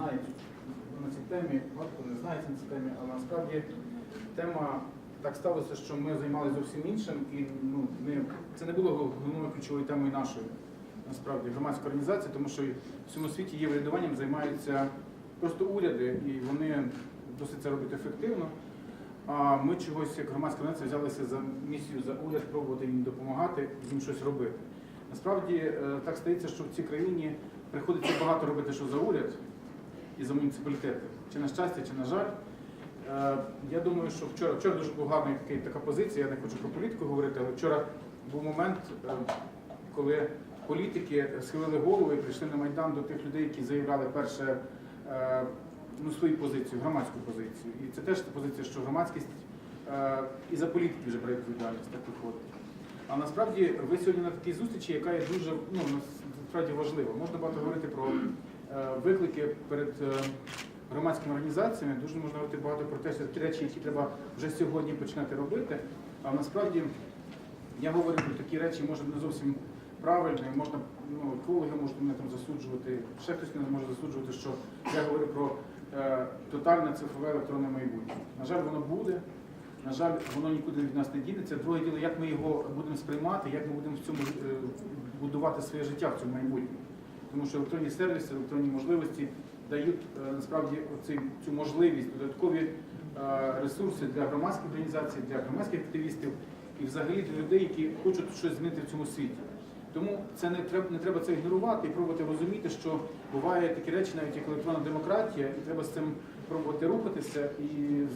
знають на цій темі, багато не знає на цій темі, але насправді тема так сталося, що ми займалися зовсім іншим, і ну, не, це не було головною ключовою темою нашої насправді громадської організації, тому що в всьому світі є врядуванням займаються просто уряди, і вони досить це роблять ефективно. А ми чогось, як громадська організація, взялися за місію за уряд, пробувати їм допомагати, їм щось робити. Насправді е, так стається, що в цій країні приходиться багато робити, що за уряд і за муніципалітети. Чи на щастя, чи на жаль. Е, Я думаю, що вчора, вчора дуже була гарна така позиція, я не хочу про політику говорити, але вчора був момент, е, коли політики схилили голову і прийшли на Майдан до тих людей, які заявляли перше е, ну, свою позицію, громадську позицію. І це теж та позиція, що громадськість і за політики вже бере відповідальність, так виходить. А насправді ви сьогодні на такій зустрічі, яка є дуже ну, насправді важлива. Можна багато говорити про виклики перед е, громадськими організаціями, дуже можна говорити багато про те, що такі речі, які треба вже сьогодні починати робити. А насправді я говорю про такі речі, може не зовсім правильно, і можна, ну, екологи можуть мене там засуджувати, ще хтось мене може засуджувати, що я говорю про е, тотальне цифрове електронне майбутнє. На жаль, воно буде. На жаль, воно нікуди від нас не дінеться. Друге діло, як ми його будемо сприймати, як ми будемо в цьому е, будувати своє життя в цьому майбутньому. Тому що електронні сервіси, електронні можливості дають е, насправді оці, цю можливість, додаткові е, ресурси для громадських організацій, для громадських активістів і взагалі для людей, які хочуть щось змінити в цьому світі. Тому це не треба, не треба це ігнорувати і пробувати розуміти, що бувають такі речі, навіть як електронна демократія, і треба з цим пробувати рухатися і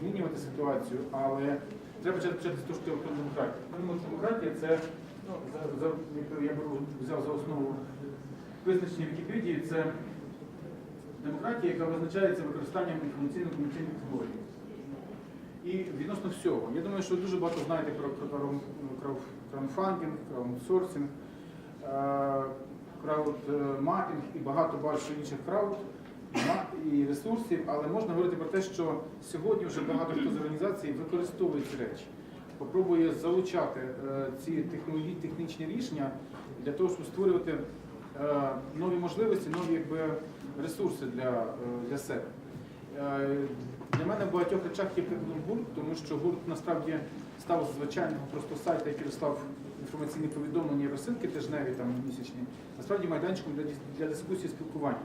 змінювати ситуацію. Але треба почати з того, що електронна демократія. Електронна демократія це ну, за, за, я беру, взяв за основу визначення Вікіпедії, це демократія, яка визначається використанням інформаційно-комунікаційних технологій. І відносно всього, я думаю, що ви дуже багато знаєте про крау- крау- краудфандинг, краудсорсинг, е, краудмапінг і багато багато інших крауд і ресурсів, але можна говорити про те, що сьогодні вже багато хто з організацій використовує ці речі, попробує залучати е, ці технічні рішення для того, щоб створювати нові можливості, нові якби, ресурси для, е, для себе. Е, Для мене в багатьох речах є прикладом гурт, тому що гурт насправді став з звичайного просто сайту, який розслав інформаційні повідомлення і розсилки тижневі там місячні, насправді майданчиком для, для дискусії спілкування.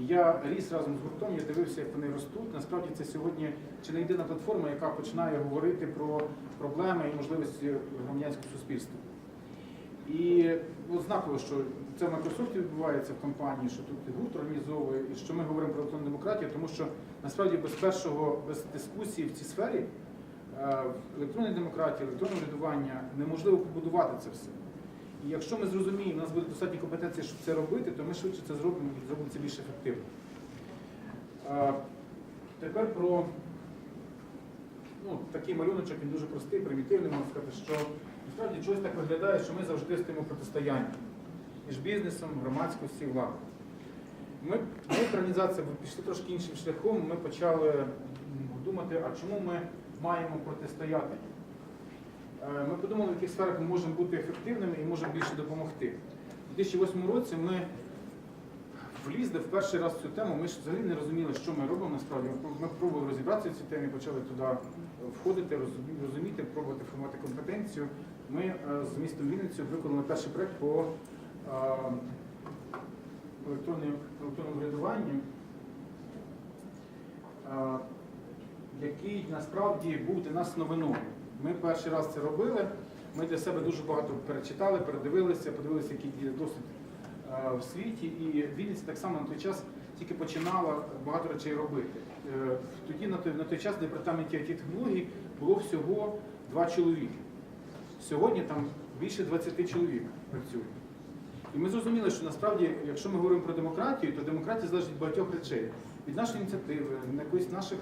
І я ріс разом з гуртом, я дивився, як вони ростуть. Насправді це сьогодні чи не єдина платформа, яка починає говорити про проблеми і можливості громадянського суспільства. І от знаково, що це в Microsoft відбувається в компанії, що тут і гурт організовує, і що ми говоримо про електронну демократію, тому що насправді без першого, без дискусії в цій сфері е, в електронній демократії, електронне врядування неможливо побудувати це все. І якщо ми зрозуміємо, у нас буде достатньо компетенції, щоб це робити, то ми швидше це зробимо і зробимо це більш ефективно. Е, Тепер про ну, такий малюночок, він дуже простий, примітивний, можна сказати, що насправді чогось так виглядає, що ми завжди стоїмо в протистоянні між бізнесом, громадськості і владою. Ми, ми організація пішли трошки іншим шляхом, ми почали думати, а чому ми маємо протистояти. Е, Ми подумали, в яких сферах ми можемо бути ефективними і можемо більше допомогти. У 2008 році ми влізли в перший раз в цю тему. Ми ж взагалі не розуміли, що ми робимо насправді. Ми пробували розібратися в цій темі, почали туди входити, розуміти, пробувати формувати компетенцію. Ми е, з містом Вінницю виконали перший проект по е, електронному врядуванню, е, який насправді був для нас новиною. Ми перший раз це робили. Ми для себе дуже багато перечитали, передивилися, подивилися, який є досвід в світі. І Вінниця так само на той час тільки починала багато речей робити. Тоді на той, на той час департаменті it технологій було всього два чоловіки. Сьогодні там більше 20 чоловік працює. І ми зрозуміли, що насправді, якщо ми говоримо про демократію, то демократія залежить від багатьох речей. Від нашої ініціативи, від якоїсь наших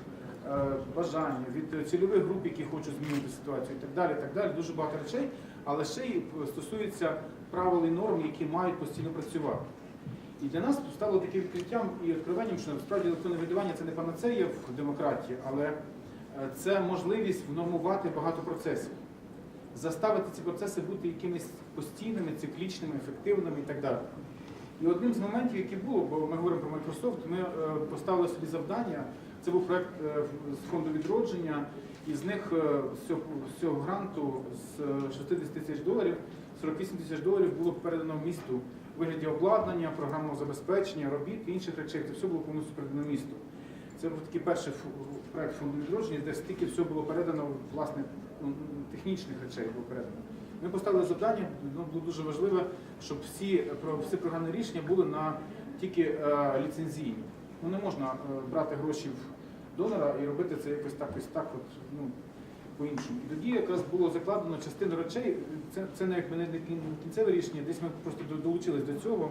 е, бажань, від цільових груп, які хочуть змінити ситуацію і так далі. так далі. Дуже багато речей, але ще й стосується правил і норм, які мають постійно працювати. І для нас стало таким відкриттям і відкриванням, що насправді електронне врядування це не панацея в демократії, але е, це можливість внормувати багато процесів заставити ці процеси бути якимись постійними, циклічними, ефективними і так далі. І одним з моментів, які було, бо ми говоримо про Microsoft, ми е, поставили собі завдання. Це був проект е, з фонду відродження, і з них е, з цього, з цього гранту з е, 60 тисяч доларів 48 тисяч доларів було передано місту у вигляді обладнання, програмного забезпечення, робіт і інших речей. Це все було повністю передано місту. Це був такий перший проект фонду відродження, де стільки все було передано, власне, технічних речей було передано. Ми поставили завдання, ну, було дуже важливо, щоб всі, всі програмні рішення були на тільки е, ліцензійні. Ну не можна е, брати гроші в донора і робити це якось так, ось так, от, ну, по-іншому. І тоді якраз було закладено частину речей, це, це не якби не кінцеве рішення, десь ми просто до- долучились до цього.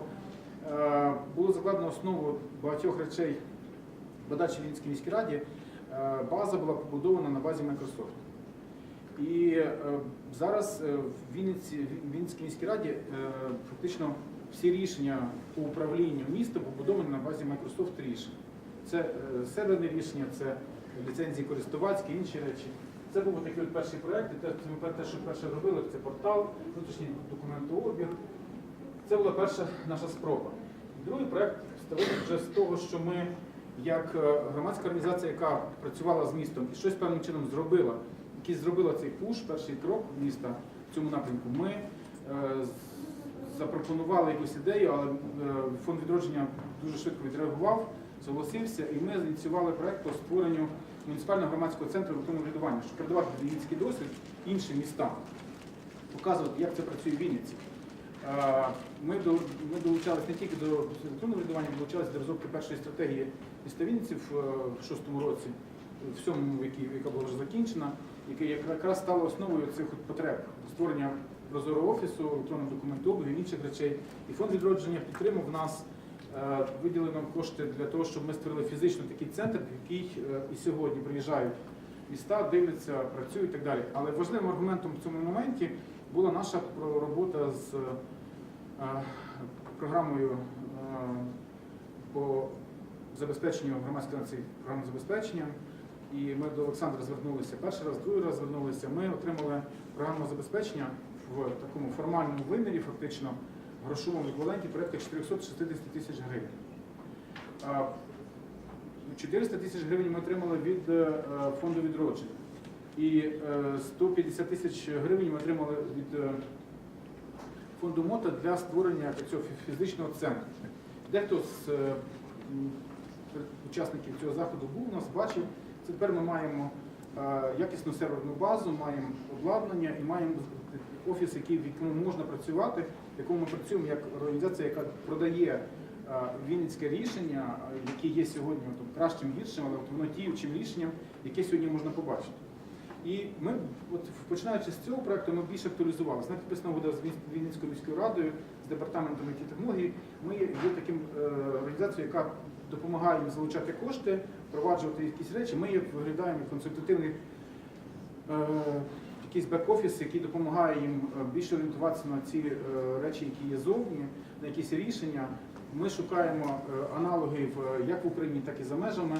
Е, Було закладено основу багатьох речей в Бадачі Вінницькій міській раді. Е, База була побудована на базі Microsoft. І е, зараз е, в Вінниці, в Вінницькій міській раді е, фактично всі рішення по управлінню містом побудовані на базі Microsoft рішень. Це серверне рішення, це ліцензії користувацькі, інші речі. Це був такий от перший проєкт, і те, те, що перше робили, це портал, внутрішній документообіг. Це була перша наша спроба. Другий проєкт ставив вже з того, що ми, як громадська організація, яка працювала з містом і щось певним чином зробила, який зробила цей пуш, перший крок міста в цьому напрямку, ми е, запропонували якусь ідею, але е, фонд відродження дуже швидко відреагував, согласився, і ми ініціювали проект по створенню муніципального громадського центру електронного врядування, щоб передавати вінницький досвід іншим містам, показувати, як це працює в Вінниці. Е, Ми, до, ми долучалися не тільки до електронного врядування, долучалися до розробки першої стратегії міста Вінниці в, е, в шостому році, в сьомому, який- яка була вже закінчена, яка якраз стала основою цих от потреб створення прозорого офісу, електронного документообігу і інших речей. І фонд відродження підтримав нас, е, виділив нам кошти для того, щоб ми створили фізично такий центр, в який е, і сьогодні приїжджають міста, дивляться, працюють і так далі. Але важливим аргументом в цьому моменті була наша робота з е, програмою по забезпеченню громадської нації програмного забезпечення. І ми до Олександра звернулися перший раз, другий раз звернулися. Ми отримали програмне забезпечення в такому формальному вимірі, фактично грошовому еквіваленті порядка 460 тисяч гривень. 400 тисяч гривень ми отримали від е, фонду відродження. І е, 150 тисяч гривень ми отримали від е, фонду МОТА для створення цього фізичного центру. Дехто з е, учасників цього заходу був у нас, бачив. Тепер ми маємо е, якісну серверну базу, маємо обладнання і маємо офіс, який, в якому можна працювати, в якому ми працюємо як організація, яка продає е, вінницьке рішення, яке є сьогодні от, кращим гіршим, але воно діючим рішенням, яке сьогодні можна побачити. І ми, от починаючи з цього проекту, ми більше актуалізувалися. Навіть підписана угода з Вінницькою міською радою, з департаментом it технологій. Ми є таким е, організацією, яка допомагає їм залучати кошти, впроваджувати якісь речі. Ми виглядаємо як консультативний е, якийсь бек-офіс, який допомагає їм е, більше орієнтуватися на ці е, речі, які є зовні, на якісь рішення. Ми шукаємо е, аналоги в, як в Україні, так і за межами.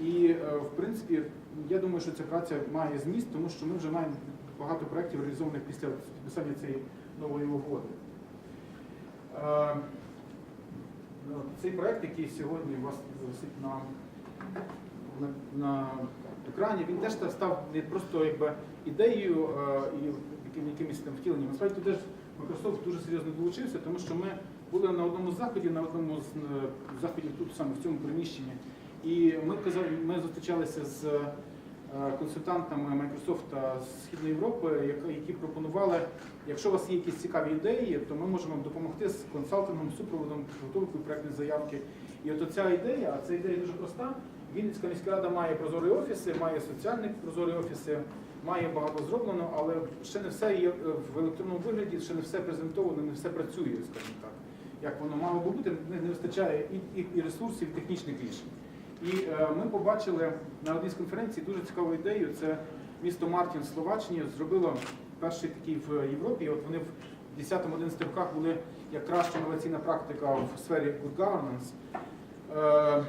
І в принципі, я думаю, що ця праця має зміст, тому що ми вже маємо багато проєктів реалізованих після підписання цієї нової угоди. Ну, Цей проєкт, який сьогодні у вас висить на, на, на екрані, він теж став не просто якби, ідеєю е, і яким, якимось там втіленням. Насправді теж Microsoft дуже серйозно долучився, тому що ми були на одному заході, на одному з е, заходів тут саме в цьому приміщенні. І ми казали, ми зустрічалися з е, консультантами Microsoft з Східної Європи, які пропонували, якщо у вас є якісь цікаві ідеї, то ми можемо вам допомогти з консалтингом, супроводом, підготовкою проектної заявки. І от ця ідея, а ця ідея дуже проста. Вінницька міська рада має прозорі офіси, має соціальні прозорі офіси, має багато зроблено, але ще не все є е, в електронному вигляді, ще не все презентовано, не все працює, скажімо так. Як воно мало би бути, не, вистачає і, і, і ресурсів, і технічних рішень. І е, ми побачили на одній з конференцій дуже цікаву ідею. Це місто Мартін в Словаччині зробило перший такий в Європі. От вони в 10-11 роках були як краща інноваційна практика в сфері good governance. Е,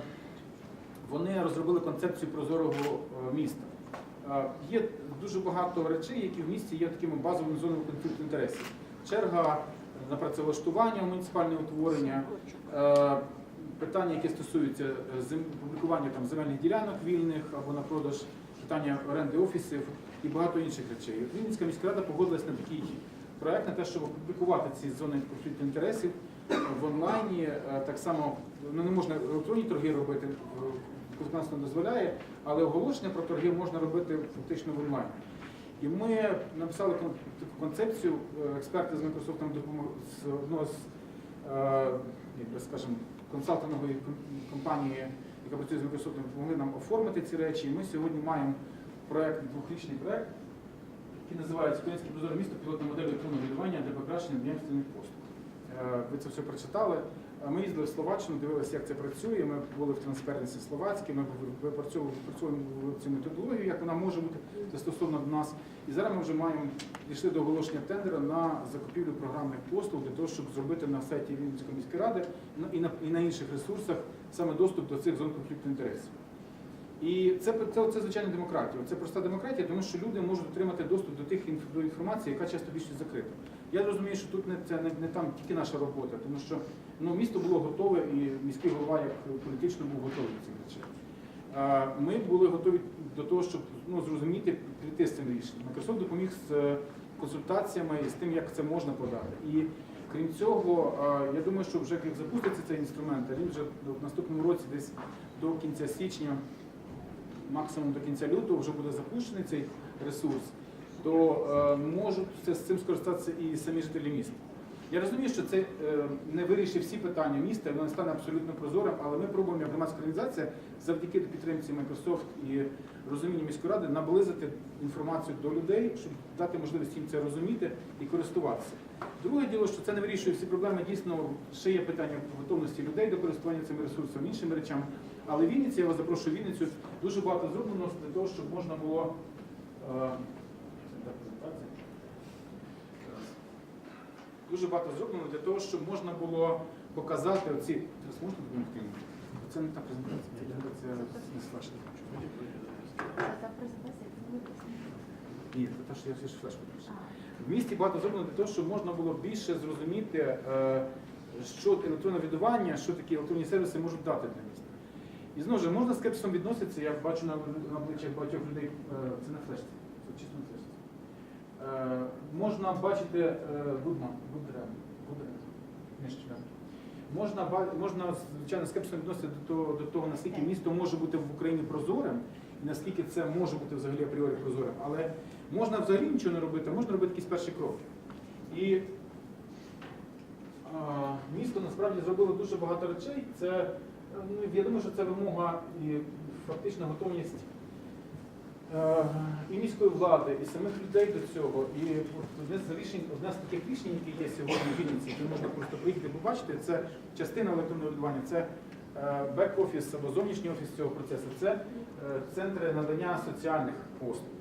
вони розробили концепцію прозорого е, міста. Е, Є дуже багато речей, які в місті є такими базовими зонами конфлікту інтересів. Черга на працевлаштування, муніципальне утворення, е, питання, які стосуються публікування там, земельних ділянок вільних або на продаж, питання оренди офісів і багато інших речей. Вінницька міська рада погодилась на такий проект, на те, щоб опублікувати ці зони конфлікту інтересів в онлайні. Е, Так само ну, не можна електронні торги робити, е, законодавство не дозволяє, але оголошення про торги можна робити фактично в онлайні. І ми написали таку концепцію, е, експерти з Microsoft з одного з е, як би скажемо, консалтингової компанії, яка працює з Microsoft, допомогли нам оформити ці речі. І ми сьогодні маємо проект, двохрічний проект, який називається Українське прозоре місто пілотна модель електронного віддавання для покращення діяльності послуг. Е, Ви це все прочитали. Е, Ми їздили в Словаччину, дивилися, як це працює. Ми були в транспаренсі словацькій, ми випрацьовували цю методологію, як вона може бути застосована до нас. І зараз ми вже маємо дійшли до оголошення тендера на закупівлю програмних послуг для того, щоб зробити на сайті Вінницької міської ради ну, і на, і на інших ресурсах саме доступ до цих зон конфлікту інтересів. І це, це, це звичайна демократія. Це проста демократія, тому що люди можуть отримати доступ до тих до інформації, яка часто більше закрита. Я розумію, що тут не це не, не там тільки наша робота, тому що ну, місто було готове, і міський голова як політично був готовий до цих речей. Ми були готові до того, щоб ну, зрозуміти, прийти з цим рішенням. Microsoft допоміг з е, консультаціями і з тим, як це можна подати. І крім цього, я думаю, що вже як запуститься цей інструмент, він вже в наступному році, десь до кінця січня, максимум до кінця лютого, вже буде запущений цей ресурс, то е, можуть з цим скористатися і самі жителі міста. Я розумію, що це е, не вирішить всі питання міста, воно не стане абсолютно прозорим, але ми пробуємо як громадська організація завдяки підтримці Microsoft і розумінню міської ради наблизити інформацію до людей, щоб дати можливість їм це розуміти і користуватися. Друге діло, що це не вирішує всі проблеми. Дійсно, ще є питання готовності людей до користування цими ресурсами, іншими речами. Але в Вінниці, я вас запрошую в Вінницю, дуже багато зроблено для того, щоб можна було. е, це та презентація. Зараз. Дуже багато зроблено для того, щоб можна було показати оці. Зараз можна допомогти? Це не та презентація, це презентація не з флешки. Та презентація. Ні, це те, що я ж флешку пишу. В місті багато зроблено для того, щоб можна було більше зрозуміти, е, що електронне віддавання, що такі електронні сервіси можуть дати для міста. І знову ж можна з скепсисом відноситися, я бачу на, на обличчях багатьох людей, е, це на флешці, це чисто на флешці. Е, можна бачити е, Гудман, Гудрен. Можна, можна звичайно скепсисом відносити до того, до того, наскільки місто може бути в Україні прозорим, і наскільки це може бути взагалі апріорі прозорим. Але можна взагалі нічого не робити, а можна робити якісь перші кроки. І а, місто насправді зробило дуже багато речей. Це, е, ну, я думаю, що це вимога і фактично готовність е, і міської влади, і самих людей до цього. І одне з рішень, одне з таких рішень, які є сьогодні в Вінниці, які можна просто приїхати побачити, це частина електронного віддавання, це е, бек-офіс або зовнішній офіс цього процесу, це е, центри надання соціальних послуг.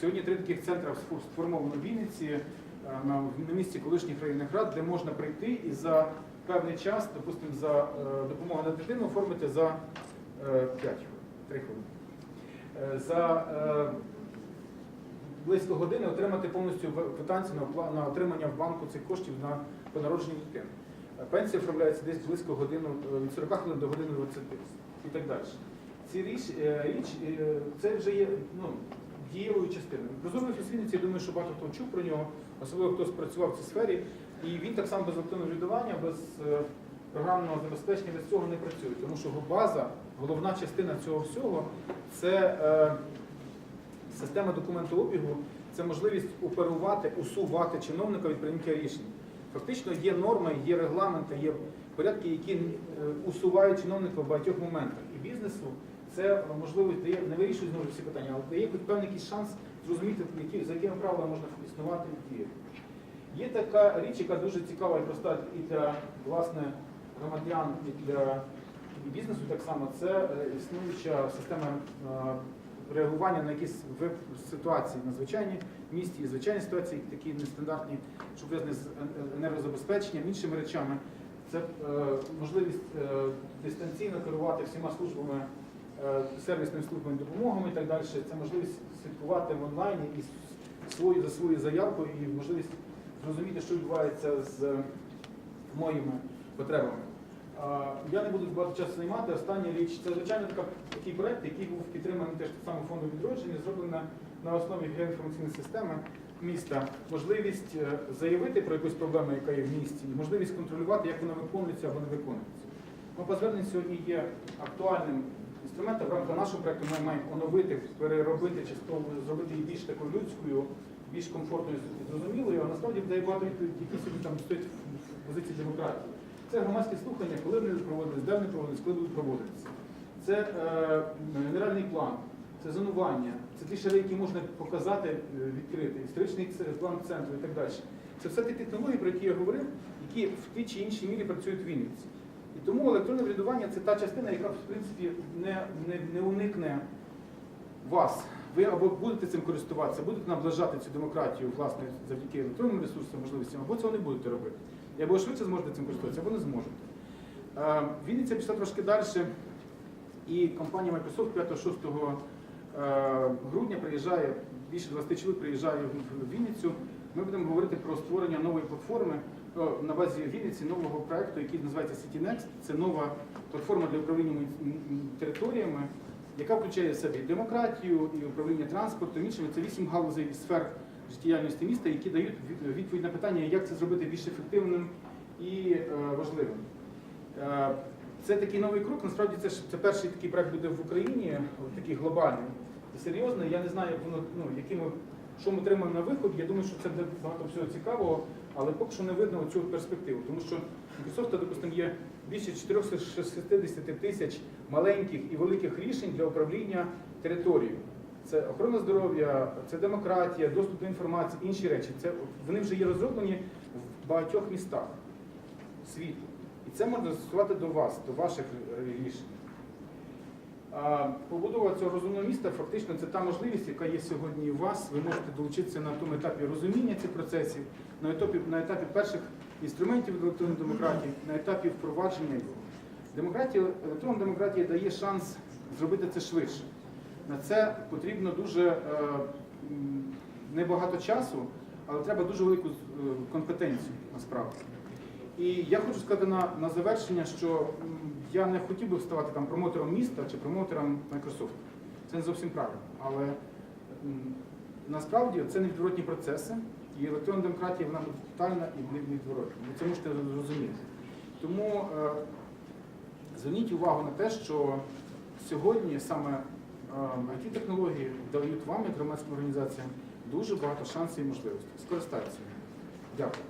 Сьогодні три таких центри сформовано в Вінниці е, на, місці колишніх районних рад, де можна прийти і за певний час, допустимо, за е, допомогу на дитину оформити за е, 5 хвилин, 3 хвилини. Е, За е, близько години отримати повністю квитанцію на, отримання в банку цих коштів на по народженню дитини. Е, Пенсія оформляється десь близько годину, від 40 хвилин до години 20 і так далі. Ці річ, річ це вже є ну, дієвою частиною. Прозорий фісвінниці, я думаю, що багато хто чув про нього, особливо хто працював в цій сфері. І він так само без електронного віддавання, без програмного забезпечення, без цього не працює. Тому що база, головна частина цього всього це е, система документообігу, це можливість оперувати, усувати чиновника від прийняття рішень. Фактично є норми, є регламенти, є порядки, які е, усувають чиновника в багатьох моментах. І бізнесу це можливість дає, не вирішує знову всі питання, але дає хоч певний якийсь шанс зрозуміти, які, за якими правилами можна існувати і діяти. Є така річ, яка дуже цікава і проста і для власне громадян, і для бізнесу так само. Це е, існуюча система е, реагування на якісь ситуації надзвичайні місті і звичайні ситуації, такі нестандартні, що пов'язані з е- енергозабезпеченням, іншими речами. Це можливість дистанційно керувати всіма службами, сервісними службами допомогами і так далі. Це можливість слідкувати в онлайні і свою за свою заявку і можливість зрозуміти, що відбувається з моїми потребами. Я не буду багато часу займати. Остання річ це звичайно така, такий проект, який був підтриманий теж так само фондом відродження, зроблений на основі геоінформаційної системи міста. Можливість е, заявити про якусь проблему, яка є в місті, і можливість контролювати, як вона виконується або не виконується. Мапа звернень сьогодні є актуальним інструментом. В рамках нашого проекту ми маємо оновити, переробити частково, зробити її більш такою людською, більш комфортною і зрозумілою, а насправді дає багато відповідей, які сьогодні там стоять в позиції демократії. Це громадські слухання, коли вони проводились, де вони проводились, коли будуть проводитися. Це е, генеральний план, це зонування, це ті шари, які можна показати, е, відкрити, історичний план центру і так далі. Це все ті технології, про які я говорив, які в тій чи іншій мірі працюють в Вінниці. І тому електронне врядування це та частина, яка в принципі не, не, не уникне вас. Ви або будете цим користуватися, будете наближати цю демократію власне завдяки електронним ресурсам, можливостям, або цього не будете робити. І або швидше зможете цим користуватися, або не зможете. Вінниця пішла трошки далі, і компанія Microsoft 5-6 е, грудня приїжджає, більше 20 чоловік приїжджає в- Вінницю. Ми будемо говорити про створення нової платформи на базі Вінниці нового проекту, який називається CityNext. Це нова платформа для управління територіями, яка включає в себе і демократію, і управління транспортом, іншими. Це вісім галузей і сфер життєдіяльності міста, які дають від- відповідь на питання, як це зробити більш ефективним і е, важливим. Е, Це такий новий крок. Насправді це ж це перший такий проект буде в Україні, такий глобальний і серйозний. Я не знаю, як воно ну якими що ми отримаємо на виході. Я думаю, що це буде багато всього цікавого, але поки що не видно цю перспективу. Тому що Microsoft, допустимо, є більше 460 тисяч маленьких і великих рішень для управління територією. Це охорона здоров'я, це демократія, доступ до інформації, інші речі. Це вони вже є розроблені в багатьох містах світу. І це можна застосувати до вас, до ваших е, рішень. Побудова цього розумного міста фактично це та можливість, яка є сьогодні у вас. Ви можете долучитися на тому етапі розуміння цих процесів, на етапі, на етапі перших інструментів електронної демократії, на етапі впровадження його. Демократія, електронна демократія дає шанс зробити це швидше. На це потрібно дуже е, небагато часу, але треба дуже велику е, компетенцію насправді. І я хочу сказати на, на завершення, що я не хотів би ставати там промотором міста чи промотором Microsoft. Це не зовсім правильно. Але насправді це невідворотні процеси, і електронна демократія вона буде тотальна і невідворотна. Ви це можете зрозуміти. Тому е, зверніть увагу на те, що сьогодні саме it технології дають вам, як громадським організаціям, дуже багато шансів і можливостей. Скористайтеся. Дякую.